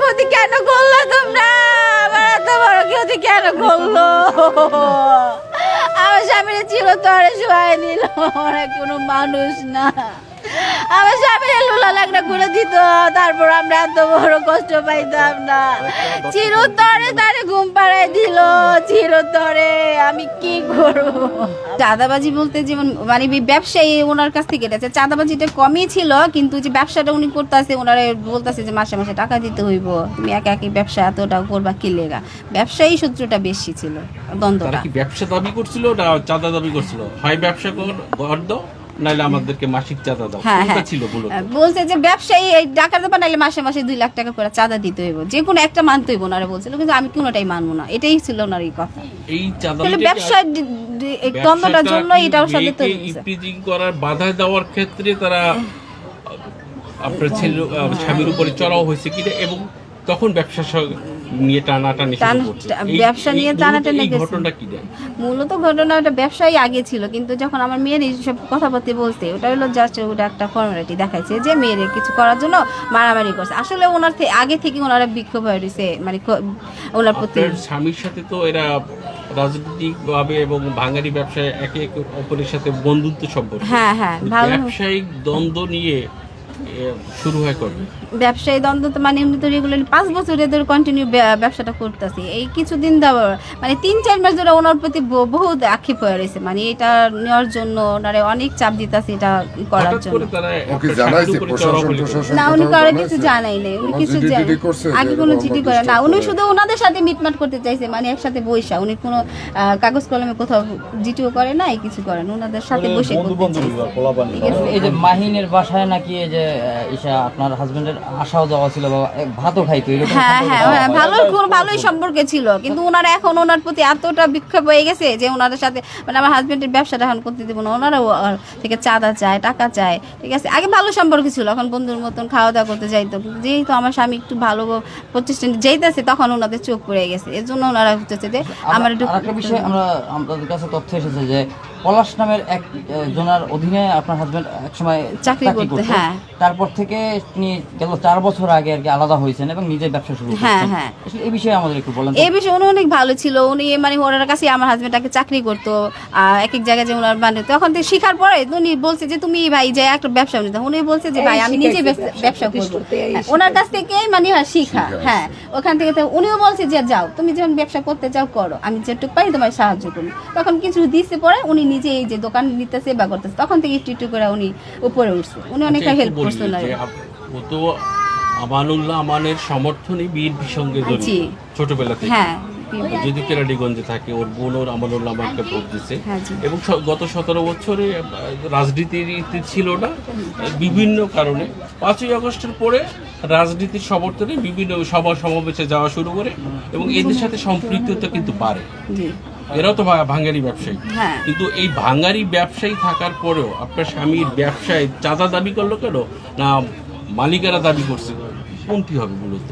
ক্ষতি কেন করল তোমরা? আমার এত বড় ক্ষতি কেন করল? আমার স্বামীর ছিল তরে শোয়াই নিল কোনো মানুষ না। আমার স্বামীর লুলা লাগনা করে দিত তারপর আমরা এত বড় কষ্ট পাইতাম না। চিরতরে তারে ঘুম পাড়ায় দিল চিরতরে আমি কি করব? চাঁদাবাজি বলতে যেমন মানে ব্যবসায়ী ওনার কাছ থেকে গেছে চাঁদাবাজিটা কমই ছিল কিন্তু যে ব্যবসাটা উনি করতেছে ওনারা বলতেছে যে মাসে মাসে টাকা দিতে হইব। তুমি একা একই ব্যবসা এতটা করবা কি লেগা? ব্যবসায়ী সূত্রটা বেশি ছিল তারা দ্বন্দ্বটা ব্যবসা দাবি করছিল না চাঁদা দাবি করছিল? হয় ব্যবসা কর নাহলে আমাদেরকে মাসিক চাঁদা দাও। হ্যাঁ হ্যাঁ। ছিল মূলত বলছে যে ব্যবসায়ী এই দেবা নাহলে মাসে মাসে দুই লাখ টাকা করে চাঁদা দিতে হইব। যে কোনো একটা মানতে হইব ওনারা বলছিল কিন্তু আমি কোনোটাই মানবো না। এটাই ছিল ওনার এই কথা। এই চাঁদা এই দ্বন্দ্বটার জন্য এটাও সাথে হয়েছে। ইপিজিং করার বাধা দেওয়ার ক্ষেত্রে তারা আপনার ছেলে স্বামীর উপরে চড়াও হয়েছে কিনা এবং তখন ব্যবসা নিয়ে টানাটানি শুরু টান- করছে। টা- এই- ব্যবসা নিয়ে টানাটানি ঘটনাটা কি দেয় মূলত ঘটনাটা ব্যবসায়ী আগে ছিল কিন্তু যখন আমার মেয়ের এইসব কথাবার্তা বলছে ওটা হলো জাস্ট ওটা একটা ফর্মালিটি দেখাইছে যে মেয়ের কিছু করার জন্য মারামারি করছে। আসলে ওনার আগে থেকে ওনারা বিক্ষোভ হয়ে রয়েছে মানে ওনার প্রতি স্বামীর সাথে তো এরা রাজনৈতিকভাবে এবং ভাঙারি ব্যবসায় একে অপরের সাথে বন্ধুত্ব সম্পর্ক। হ্যাঁ হ্যাঁ ব্যবসায়িক দ্বন্দ্ব নিয়ে শুরু হয় করবে ব্যবসায়ী দ্বন্দ্ব তো মানে এমনি তো রেগুলার পাঁচ বছরে ধরে কন্টিনিউ ব্যবসাটা করতেছি। এই কিছুদিন ধর মানে তিন চার মাস ধরে ওনার প্রতি বহুত আক্ষেপ হয়ে রয়েছে। মানে এটা নেওয়ার জন্য ওনারে অনেক চাপ দিতেছে এটা করার জন্য। ওকে জানাইছে? স্বামীর উপরে চড়াও প্রশাসন প্রশাসন না উনি কারও কিছু জানাই নাই। উনি কিছু আগে কোনো চিঠি করে না। উনি শুধু ওনাদের সাথে মিটমাট করতে চাইছে মানে একসাথে বৈশা উনি কোনো আহ, কাগজ কলমে কোথাও জিটিও করে না এই কিছু করেন ওনাদের সাথে বসে ঠিক আছে? এই যে মাহিনের বাসায় নাকি এই যে ইসা আপনার হাজবেন্ডের আশাও যাওয়া ছিল বা এক ভাতও খাইতো এরকম হ্যাঁ হ্যাঁ। হ্যাঁ, ভালো খুব ভালোই সম্পর্কে ছিল। কিন্তু ওনারা এখন ওনার প্রতি এতটা বিক্ষোভ হয়ে গেছে যে ওনাদের সাথে মানে আমার হাজবেন্ডের ব্যবসাটা এখন করতে দেবো না। ওনারাও থেকে চাঁদা চায় টাকা চায় ঠিক আছে? আগে ভালো সম্পর্ক ছিল এখন বন্ধুর মতন খাওয়া দাওয়া করতে যাইতো। যেহেতু আমার স্বামী একটু ভালো প্রতিষ্ঠানে যেতেছে তখন ওনাদের চোখ পড়ে গেছে। এর জন্য ওনারা হচ্ছে যে আমার একটু একটা বিষয় আমরা আমাদের কাছে তথ্য এসেছে যে পলাশ নামের এক জনার অধীনে আপনার হাজবেন্ড একসময় চাকরি করতো, হ্যাঁ। তারপর থেকে তিনি গেল চার বছর আগে আর কি আলাদা হয়েছেন এবং নিজের ব্যবসা শুরু হ্যাঁ, করেছেন। হ্যাঁ। আসলে এই বিষয়ে আমাদের একটু বলেন এই বিষয়ে উনি অনেক ভালো ছিল। উনি মানে ওনার কাছে আমার হাজবেন্ডটাকে চাকরি করতো এক এক জায়গায় যে ওনার বান্ধব তখন থেকে শিখার পরে উনি বলছে যে তুমি ভাই যে একটা ব্যবসা নিতে উনি বলছে যে ভাই আমি নিজে ব্যবসা করব। হ্যাঁ, ওনার কাছ থেকে মানে হয় শিখা হ্যাঁ ওখান থেকে তো উনিও বলছে যে যাও তুমি যখন ব্যবসা করতে চাও করো। আমি যেটুকু পারি তোমায় সাহায্য করি। তখন কিছু দিচ্ছে পরে উনি নিজে এই যে দোকান নিতেছে বা করতেছে তখন থেকে একটু একটু করে উনি উপরে উঠছে। উনি অনেকটা আচ্ছা, হেল্প বলি করছে ও তো আমানুল্লাহ আমানের সমর্থনে বিএনপির সঙ্গে জড়িত ছোটবেলা থেকে। হ্যাঁ যদি কেরানীগঞ্জে থাকে ওর বোন ওর আমানুল্লাহ আমাকে ভোট হ্যাঁ, এবং গত সতেরো বছরে রাজনীতির ইতি ছিল না বিভিন্ন কারণে। পাঁচই আগস্টের পরে রাজনীতির সমর্থনে বিভিন্ন সভা সমাবেশে যাওয়া শুরু করে এবং এদের সাথে সম্পৃক্ততা কিন্তু বাড়ে। এরাও তো ভাঙ্গারি ব্যবসায়ী। হ্যাঁ। কিন্তু এই ভাঙ্গারি ব্যবসায়ী থাকার পরেও আপনার স্বামীর ব্যবসায় চাঁদা দাবি করল কেন? না মালিকেরা দাবি করছে? কোনটি হবে মূলত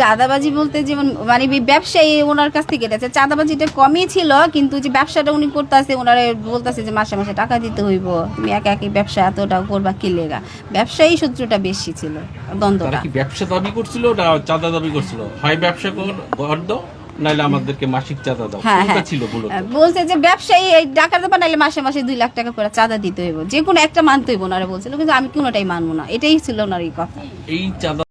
চাঁদাবাজি বলতে যেমন মানে ব্যবসায়ী ওনার কাছ থেকে গেছে। চাঁদাবাজিটা কমই ছিল কিন্তু যে ব্যবসাটা উনি করতেছে ওনারা বলতেছে যে মাসে মাসে টাকা দিতে হইব। তুমি একা একই ব্যবসা এতটা করবা কি লেগা? ব্যবসায়ী সূত্রটা বেশি ছিল দ্বন্দ্বটা। কি ব্যবসা দাবি করছিল না চাঁদা দাবি করছিল? হয় ব্যবসা কর দাও নাহলে আমাদেরকে মাসিক চাঁদা দাও। হ্যাঁ হ্যাঁ। ছিল বলছে যে ব্যবসায়ী এই ডাকার দেবা নাইলে মাসে মাসে দুই লাখ টাকা করে চাঁদা দিতে হইব। যে কোনো একটা মানতে হইব ওনারা বলছিল কিন্তু আমি কোনোটাই মানবো না। এটাই ছিল ওনার এই কথা। এই চাঁদা